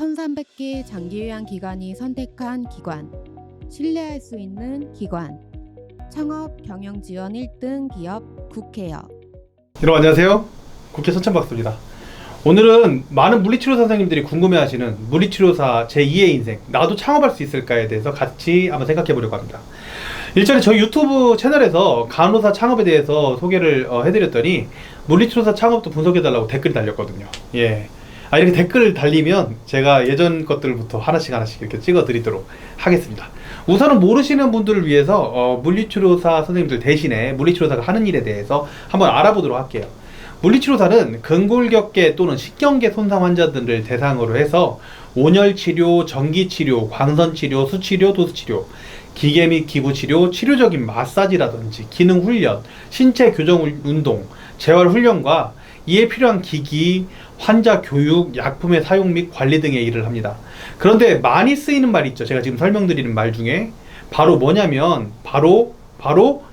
1300개 장기요양 기관이 선택한 기관. 신뢰할 수 있는 기관. 창업 경영 지원 1등 기업 국회요. 여러분 안녕하세요. 국회 선천박수입니다. 오늘은 많은 물리치료사 선생님들이 궁금해하시는 물리치료사 제2의 인생 나도 창업할 수 있을까에 대해서 같이 한번 생각해 보려고 합니다. 일전에 저희 유튜브 채널에서 간호사 창업에 대해서 소개를 어, 해드렸더니 물리치료사 창업도 분석해달라고 댓글이 달렸거든요. 예. 아, 이렇게 댓글을 달리면 제가 예전 것들부터 하나씩 하나씩 이렇게 찍어 드리도록 하겠습니다. 우선은 모르시는 분들을 위해서 어, 물리치료사 선생님들 대신에 물리치료사가 하는 일에 대해서 한번 알아보도록 할게요. 물리치료사는 근골격계 또는 식경계 손상 환자들을 대상으로 해서 온열 치료, 전기 치료, 광선 치료, 수치료, 도수 치료, 기계 및 기부 치료, 치료적인 마사지라든지 기능 훈련, 신체 교정 운동, 재활 훈련과 이에 필요한 기기, 환자 교육, 약품의 사용 및 관리 등의 일을 합니다. 그런데 많이 쓰이는 말 있죠. 제가 지금 설명드리는 말 중에 바로 뭐냐면 바로 바로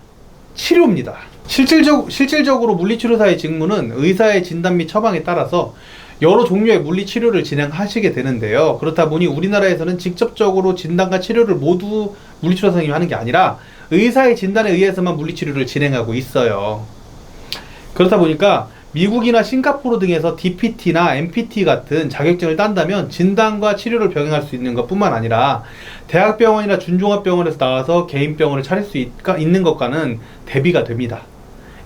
치료입니다. 실질적, 실질적으로 물리치료사의 직무는 의사의 진단 및 처방에 따라서 여러 종류의 물리치료를 진행하시게 되는데요. 그렇다 보니 우리나라에서는 직접적으로 진단과 치료를 모두 물리치료사 선생님이 하는 게 아니라 의사의 진단에 의해서만 물리치료를 진행하고 있어요. 그렇다 보니까 미국이나 싱가포르 등에서 DPT나 MPT 같은 자격증을 딴다면 진단과 치료를 병행할 수 있는 것뿐만 아니라 대학병원이나 준종합병원에서 나와서 개인 병원을 차릴 수 있, 는 것과는 대비가 됩니다.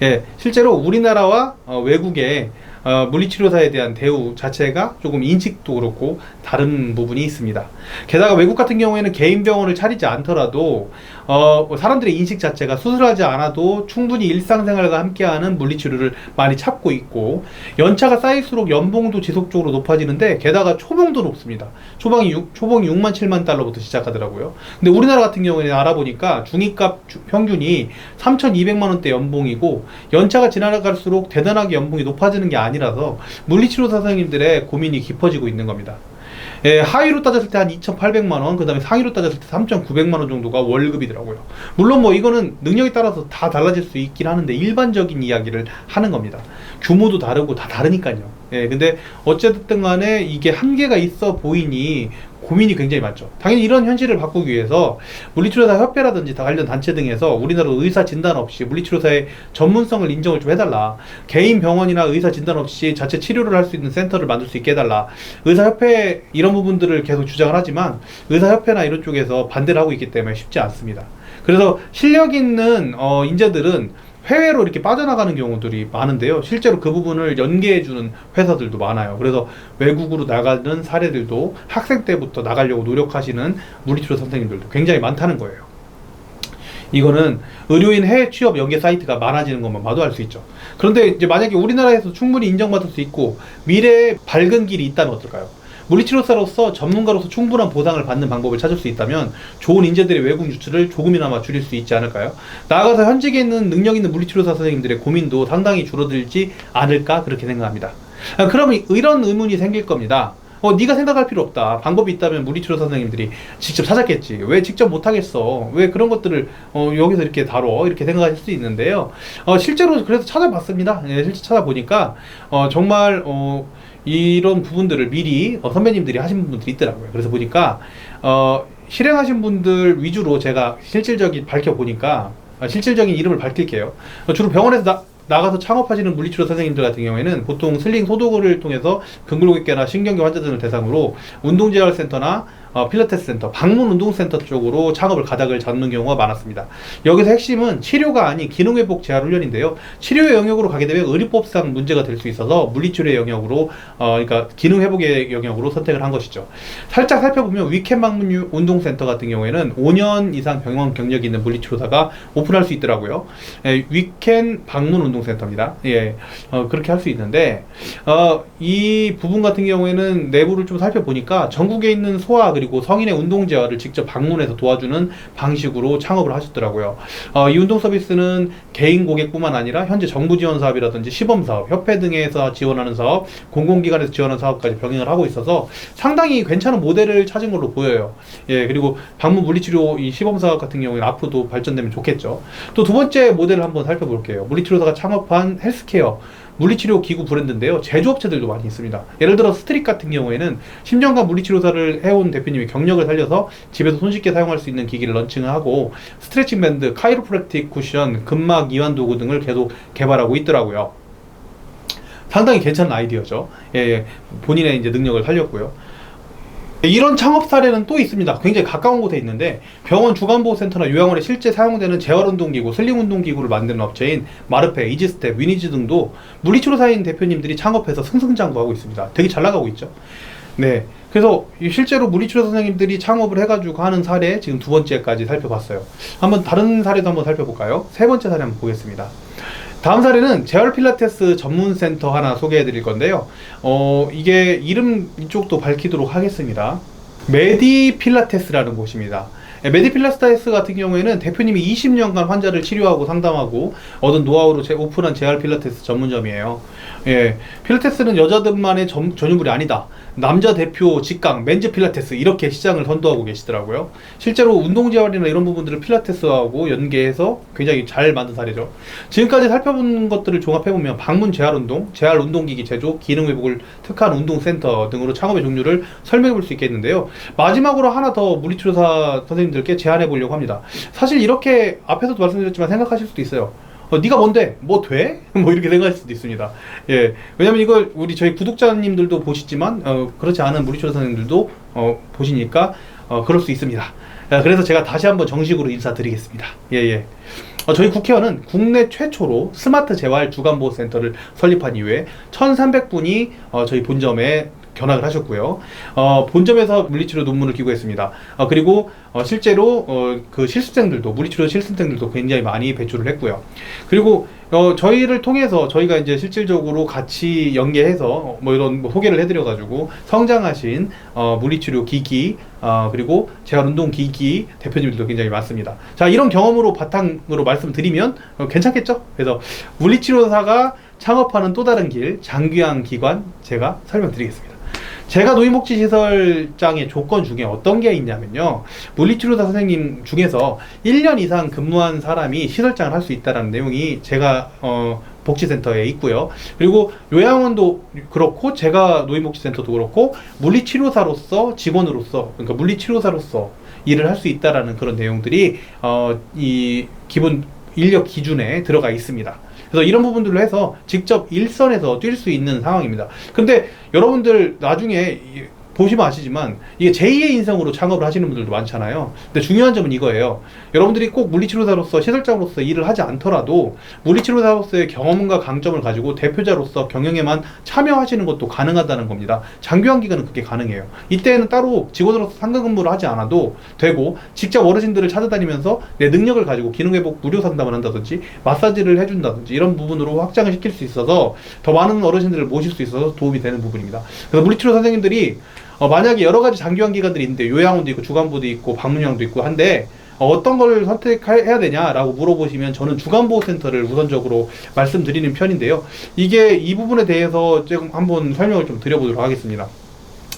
예, 실제로 우리나라와 어, 외국의 어, 물리치료사에 대한 대우 자체가 조금 인식도 그렇고 다른 부분이 있습니다. 게다가 외국 같은 경우에는 개인 병원을 차리지 않더라도 어, 사람들의 인식 자체가 수술하지 않아도 충분히 일상생활과 함께하는 물리치료를 많이 찾고 있고 연차가 쌓일수록 연봉도 지속적으로 높아지는데 게다가 초봉도 높습니다. 초봉이 6, 초봉이 6만 7만 달러부터 시작하더라고요. 근데 우리나라 같은 경우에는 알아보니까 중위값 주- 평균이 3,200만 원대 연봉이고 연차가 지나갈수록 대단하게 연봉이 높아지는 게 아니라서 물리치료사 선생님들의 고민이 깊어지고 있는 겁니다. 예, 하위로 따졌을 때 한 2,800만 원, 그 다음에 상위로 따졌을 때 3,900만 원 정도가 월급이더라고요. 물론 뭐 이거는 능력에 따라서 다 달라질 수 있긴 하는데 일반적인 이야기를 하는 겁니다. 규모도 다르고 다 다르니까요. 예, 근데 어쨌든 간에 이게 한계가 있어 보이니 고민이 굉장히 많죠. 당연히 이런 현실을 바꾸기 위해서 물리치료사 협회라든지 다 관련 단체 등에서 우리나라 의사 진단 없이 물리치료사의 전문성을 인정을 좀 해달라. 개인 병원이나 의사 진단 없이 자체 치료를 할 수 있는 센터를 만들 수 있게 해달라. 의사협회 이런 부분들을 계속 주장을 하지만 의사협회나 이런 쪽에서 반대를 하고 있기 때문에 쉽지 않습니다. 그래서 실력 있는 어, 인재들은 해외로 이렇게 빠져나가는 경우들이 많은데요. 실제로 그 부분을 연계해주는 회사들도 많아요. 그래서 외국으로 나가는 사례들도 학생 때부터 나가려고 노력하시는 물리치료 선생님들도 굉장히 많다는 거예요. 이거는 의료인 해외 취업 연계 사이트가 많아지는 것만 봐도 알 수 있죠. 그런데 이제 만약에 우리나라에서 충분히 인정받을 수 있고 미래에 밝은 길이 있다면 어떨까요? 물리치료사로서 전문가로서 충분한 보상을 받는 방법을 찾을 수 있다면 좋은 인재들의 외국 유출을 조금이나마 줄일 수 있지 않을까요? 나아가서 현직에 있는 능력 있는 물리치료사 선생님들의 고민도 상당히 줄어들지 않을까 그렇게 생각합니다. 아, 그러면 이런 의문이 생길 겁니다. 어, 네가 생각할 필요 없다. 방법이 있다면 물리 치료 선생님들이 직접 찾았겠지. 왜 직접 못 하겠어? 왜 그런 것들을 어, 여기서 이렇게 다뤄? 이렇게 생각하실 수 있는데요. 어, 실제로 그래서 찾아봤습니다. 예, 실제 찾아보니까 어, 정말 어, 이런 부분들을 미리 어, 선배님들이 하신 분들이 있더라고요. 그래서 보니까 어, 실행하신 분들 위주로 제가 실질적인 밝혀 보니까 아, 실질적인 이름을 밝힐게요. 어, 주로 병원에서 나, 나가서 창업하시는 물리치료 선생님들 같은 경우에는 보통 슬링 소독을 통해서 근골격계나 신경계 환자들을 대상으로 운동재활센터나 어, 필라테스 센터, 방문 운동 센터 쪽으로 창업을 가닥을 잡는 경우가 많았습니다. 여기서 핵심은 치료가 아닌 기능 회복 재활 훈련인데요. 치료의 영역으로 가게 되면 의료법상 문제가 될 수 있어서 물리치료의 영역으로, 어, 그러니까 기능 회복의 영역으로 선택을 한 것이죠. 살짝 살펴보면 위켄 방문 유- 운동 센터 같은 경우에는 5년 이상 병원 경력이 있는 물리치료사가 오픈할 수 있더라고요. 예, 위켄 방문 운동 센터입니다. 예, 어, 그렇게 할 수 있는데, 어, 이 부분 같은 경우에는 내부를 좀 살펴보니까 전국에 있는 소아 그리고 성인의 운동 재활을 직접 방문해서 도와주는 방식으로 창업을 하셨더라고요. 어, 이 운동 서비스는 개인 고객뿐만 아니라 현재 정부 지원 사업이라든지 시범 사업, 협회 등에서 지원하는 사업, 공공기관에서 지원하는 사업까지 병행을 하고 있어서 상당히 괜찮은 모델을 찾은 걸로 보여요. 예, 그리고 방문 물리치료 이 시범 사업 같은 경우에는 앞으로도 발전되면 좋겠죠. 또 두 번째 모델을 한번 살펴볼게요. 물리치료사가 창업한 헬스케어 물리치료 기구 브랜드인데요. 제조업체들도 많이 있습니다. 예를 들어 스트릿 같은 경우에는 10년간 물리치료사를 해온 대표님이 경력을 살려서 집에서 손쉽게 사용할 수 있는 기기를 런칭하고 스트레칭 밴드, 카이로프랙틱 쿠션, 근막 이완 도구 등을 계속 개발하고 있더라고요. 상당히 괜찮은 아이디어죠. 예, 예. 본인의 이제 능력을 살렸고요. 이런 창업 사례는 또 있습니다. 굉장히 가까운 곳에 있는데 병원 주간보호센터나 요양원에 실제 사용되는 재활운동기구, 슬림운동기구를 만드는 업체인 마르페, 이지스텝, 위니즈 등도 물리치료사인 대표님들이 창업해서 승승장구하고 있습니다. 되게 잘 나가고 있죠. 네. 그래서 이 실제로 물리치료 선생님들이 창업을 해가지고 하는 사례 지금 두 번째까지 살펴봤어요. 한번 다른 사례도 한번 살펴볼까요? 세 번째 사례 한번 보겠습니다. 다음 사례는 재활 필라테스 전문 센터 하나 소개해 드릴 건데요. 어, 이게 이름 이쪽도 밝히도록 하겠습니다. 메디 필라테스라는 곳입니다. 예, 메디 필라테스 같은 경우에는 대표님이 20년간 환자를 치료하고 상담하고 얻은 노하우로 제 오픈한 재활 필라테스 전문점이에요. 예, 필라테스는 여자들만의 전, 전유물이 아니다. 남자 대표 직강 맨즈 필라테스 이렇게 시장을 선도하고 계시더라고요. 실제로 운동 재활이나 이런 부분들을 필라테스하고 연계해서 굉장히 잘 만든 사례죠. 지금까지 살펴본 것들을 종합해 보면 방문 재활 운동, 재활 운동기기 제조, 기능 회복을 특화한 운동 센터 등으로 창업의 종류를 설명해 볼 수 있겠는데요. 마지막으로 하나 더 물리치료사 선생님들께 제안해 보려고 합니다. 사실 이렇게 앞에서도 말씀드렸지만 생각하실 수도 있어요. 어, 네가 뭔데? 뭐 돼? 뭐 이렇게 생각할 수도 있습니다. 예, 왜냐면 이걸 우리 저희 구독자님들도 보시지만 어, 그렇지 않은 선생님들도 어, 보시니까 어, 그럴 수 있습니다. 아, 그래서 제가 다시 한번 정식으로 인사드리겠습니다. 예, 예. 어, 저희 국회의원은 국내 최초로 스마트 재활 주간보호센터를 설립한 이후에 1,300분이 어, 저희 본점에 견학을 하셨고요. 어, 본점에서 물리치료 논문을 기고했습니다. 어, 그리고 어, 실제로 어, 그 실습생들도 물리치료 실습생들도 굉장히 많이 배출을 했고요. 그리고 어, 저희를 통해서 저희가 이제 실질적으로 같이 연계해서 어, 뭐 이런 뭐 소개를 해드려가지고 성장하신 어, 물리치료 기기 어, 그리고 재활운동 기기 대표님들도 굉장히 많습니다. 자 이런 경험으로 바탕으로 말씀드리면 어, 괜찮겠죠? 그래서 물리치료사가 창업하는 또 다른 길 장귀한 기관 제가 설명드리겠습니다. 제가 노인복지 시설장의 조건 중에 어떤 게 있냐면요. 물리치료사 선생님 중에서 1년 이상 근무한 사람이 시설장을 할 수 있다는 내용이 제가 어, 복지센터에 있고요. 그리고 요양원도 그렇고 제가 노인복지센터도 그렇고 물리치료사로서 직원으로서 그러니까 물리치료사로서 일을 할 수 있다라는 그런 내용들이 어, 이 기본 인력 기준에 들어가 있습니다. 그래서 이런 부분들로 해서 직접 일선에서 뛸 수 있는 상황입니다. 근데 여러분들 나중에 이- 보시면 아시지만 이게 제2의 인생으로 창업을 하시는 분들도 많잖아요. 근데 중요한 점은 이거예요. 여러분들이 꼭 물리치료사로서 시설장으로서 일을 하지 않더라도 물리치료사로서의 경험과 강점을 가지고 대표자로서 경영에만 참여하시는 것도 가능하다는 겁니다. 장기화 기간은 그게 가능해요. 이때는 따로 직원으로서 상근 근무를 하지 않아도 되고 직접 어르신들을 찾아다니면서 내 능력을 가지고 기능회복 무료 상담을 한다든지 마사지를 해준다든지 이런 부분으로 확장을 시킬 수 있어서 더 많은 어르신들을 모실 수 있어서 도움이 되는 부분입니다. 그래서 물리치료 선생님들이 어, 만약에 여러 가지 장기환 기관들이 있는데 요양원도 있고 주간보도 있고 방문요양도 있고 한데 어, 어떤 걸 선택해야 되냐라고 물어보시면 저는 주간보호센터를 우선적으로 말씀드리는 편인데요. 이게 이 부분에 대해서 조금 한번 설명을 좀 드려보도록 하겠습니다.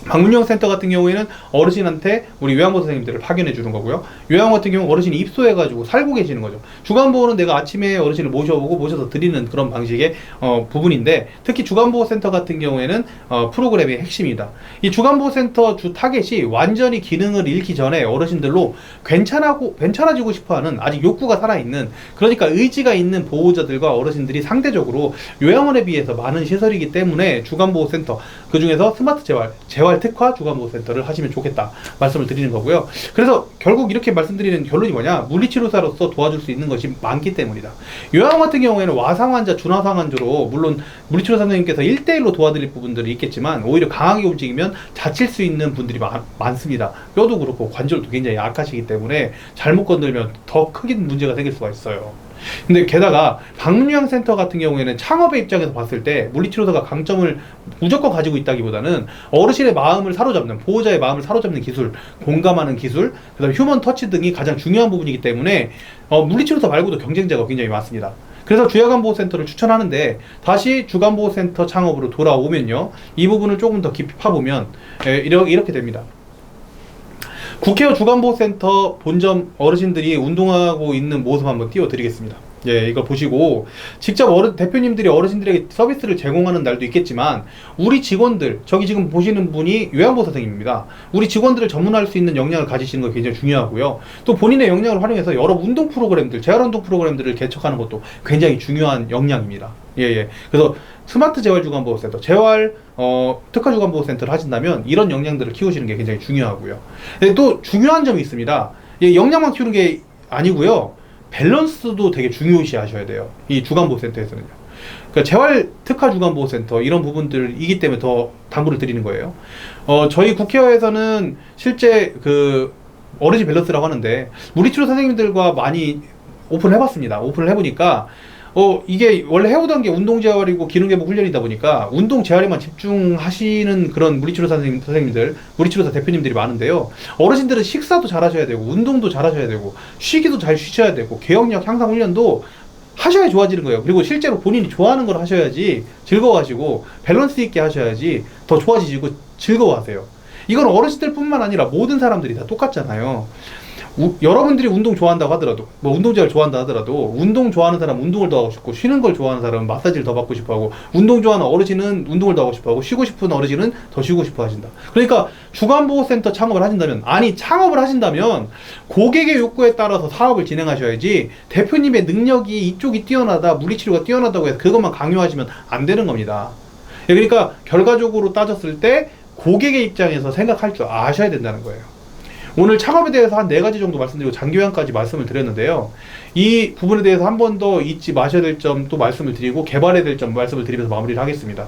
방문용 센터 같은 경우에는 어르신한테 우리 요양보 선생님들을 파견해 주는 거고요. 요양 같은 경우 어르신이 입소해가지고 살고 계시는 거죠. 주간보호는 내가 아침에 어르신을 모셔보고 모셔서 드리는 그런 방식의 어, 부분인데 특히 주간보호 센터 같은 경우에는 어, 프로그램의 핵심이다. 이 주간보호 센터 주 타겟이 완전히 기능을 잃기 전에 어르신들로 괜찮하고 괜찮아지고 싶어하는 아직 욕구가 살아있는 그러니까 의지가 있는 보호자들과 어르신들이 상대적으로 요양원에 비해서 많은 시설이기 때문에 주간보호 센터 그 중에서 스마트 재활 재활 특화 주간보호센터를 하시면 좋겠다 말씀을 드리는 거고요. 그래서 결국 이렇게 말씀드리는 결론이 뭐냐 물리치료사로서 도와줄 수 있는 것이 많기 때문이다. 요양 같은 경우에는 와상 환자, 준화상 환자로 물론 물리치료 선생님께서 1대1로 도와드릴 부분들이 있겠지만 오히려 강하게 움직이면 다칠 수 있는 분들이 많, 많습니다. 뼈도 그렇고 관절도 굉장히 약하시기 때문에 잘못 건들면 더 크긴 문제가 생길 수가 있어요. 근데 게다가 방문요양 센터 같은 경우에는 창업의 입장에서 봤을 때 물리치료사가 강점을 무조건 가지고 있다기보다는 어르신의 마음을 사로잡는 보호자의 마음을 사로잡는 기술, 공감하는 기술, 그다음 휴먼 터치 등이 가장 중요한 부분이기 때문에 어, 물리치료사 말고도 경쟁자가 굉장히 많습니다. 그래서 주야간보호센터를 추천하는데 다시 주간보호센터 창업으로 돌아오면요 이 부분을 조금 더 깊이 파보면 에, 이렇게, 이렇게 됩니다. 국회의원 주간보호센터 본점 어르신들이 운동하고 있는 모습 한번 띄워드리겠습니다. 예, 이걸 보시고 직접 어르, 대표님들이 어르신들에게 서비스를 제공하는 날도 있겠지만 우리 직원들 저기 지금 보시는 분이 요양보 선생님입니다. 우리 직원들을 전문화할 수 있는 역량을 가지시는 거 굉장히 중요하고요. 또 본인의 역량을 활용해서 여러 운동 프로그램들, 재활 운동 프로그램들을 개척하는 것도 굉장히 중요한 역량입니다. 예, 예. 그래서 스마트 재활 주간보호센터, 재활 어, 특화 주간보호센터를 하신다면 이런 역량들을 키우시는 게 굉장히 중요하고요. 근데 또 중요한 점이 있습니다. 이 역량만 키우는 게 아니고요. 밸런스도 되게 중요시 하셔야 돼요. 이 주간보호센터에서는요. 그러니까 재활 특화 주간보호센터 이런 부분들이기 때문에 더 당부를 드리는 거예요. 어, 저희 국회에서는 실제 그 어르신 밸런스라고 하는데 물리치료 선생님들과 많이 오픈을 해봤습니다. 오픈을 해보니까 어 이게 원래 해오던 게 운동 재활이고 기능 회복 훈련이다 보니까 운동 재활에만 집중하시는 그런 물리치료 선생님, 선생님들, 물리치료사 대표님들이 많은데요. 어르신들은 식사도 잘하셔야 되고 운동도 잘하셔야 되고 쉬기도 잘 쉬셔야 되고 개혁력 향상 훈련도 하셔야 좋아지는 거예요. 그리고 실제로 본인이 좋아하는 걸 하셔야지 즐거워하시고 밸런스 있게 하셔야지 더 좋아지시고 즐거워하세요. 이건 어르신들뿐만 아니라 모든 사람들이 다 똑같잖아요. 우- 여러분들이 운동 좋아한다고 하더라도 뭐 운동장을 좋아한다 하더라도 운동 좋아하는 사람 은 운동을 더 하고 싶고 쉬는 걸 좋아하는 사람은 마사지를 더 받고 싶어 하고 운동 좋아하는 어르신은 운동을 더 하고 싶어 하고 쉬고 싶은 어르신은 더 쉬고 싶어 하신다. 그러니까 주간보호센터 창업을 하신다면 아니 창업을 하신다면 고객의 욕구에 따라서 사업을 진행하셔야지 대표님의 능력이 이쪽이 뛰어나다 물리치료가 뛰어나다고 해서 그것만 강요하시면 안 되는 겁니다. 예, 그러니까 결과적으로 따졌을 때 고객의 입장에서 생각할 줄 아셔야 된다는 거예요. 오늘 창업에 대해서 한 네 가지 정도 말씀드리고 장교양까지 말씀을 드렸는데요. 이 부분에 대해서 한 번 더 잊지 마셔야 될 점 또 말씀을 드리고 개발해야 될 점 말씀을 드리면서 마무리를 하겠습니다.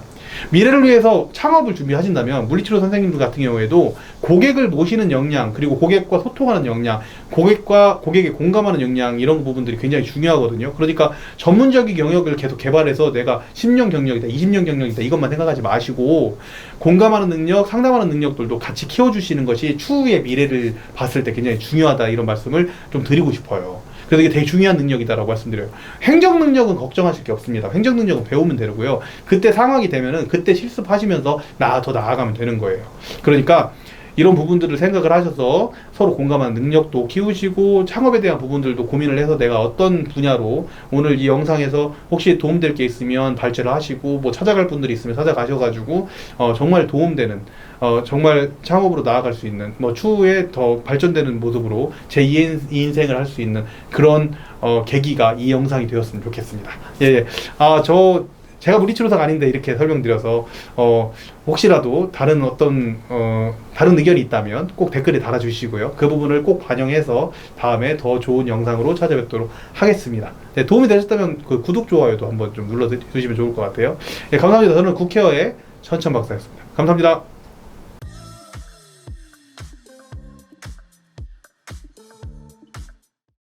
미래를 위해서 창업을 준비하신다면 물리치료 선생님들 같은 경우에도 고객을 모시는 역량 그리고 고객과 소통하는 역량 고객과 고객에 공감하는 역량 이런 부분들이 굉장히 중요하거든요. 그러니까 전문적인 영역을 계속 개발해서 내가 10년 경력이다, 20년 경력이다 이것만 생각하지 마시고 공감하는 능력, 상담하는 능력들도 같이 키워주시는 것이 추후의 미래를 봤을 때 굉장히 중요하다 이런 말씀을 좀 드리고 싶어요. 그래서 이게 되게 중요한 능력이다라고 말씀드려요. 행정 능력은 걱정하실 게 없습니다. 행정 능력은 배우면 되고요. 그때 상황이 되면은 그때 실습하시면서 나 더 나아가면 되는 거예요. 그러니까 이런 부분들을 생각을 하셔서 서로 공감하는 능력도 키우시고 창업에 대한 부분들도 고민을 해서 내가 어떤 분야로 오늘 이 영상에서 혹시 도움될 게 있으면 발제를 하시고 뭐 찾아갈 분들이 있으면 찾아가셔가지고 어, 정말 도움되는 어, 정말 창업으로 나아갈 수 있는 뭐 추후에 더 발전되는 모습으로 제 2인, 인생을 할 수 있는 그런 어, 계기가 이 영상이 되었으면 좋겠습니다. 예, 예. 아, 저 제가 물리치료사가 아닌데 이렇게 설명드려서 어, 혹시라도 다른 어떤 어, 다른 의견이 있다면 꼭 댓글에 달아주시고요. 그 부분을 꼭 반영해서 다음에 더 좋은 영상으로 찾아뵙도록 하겠습니다. 네, 도움이 되셨다면 그 구독 좋아요도 한번 좀 눌러주시면 좋을 것 같아요. 예, 감사합니다. 저는 국회어의 천천 박사였습니다. 감사합니다.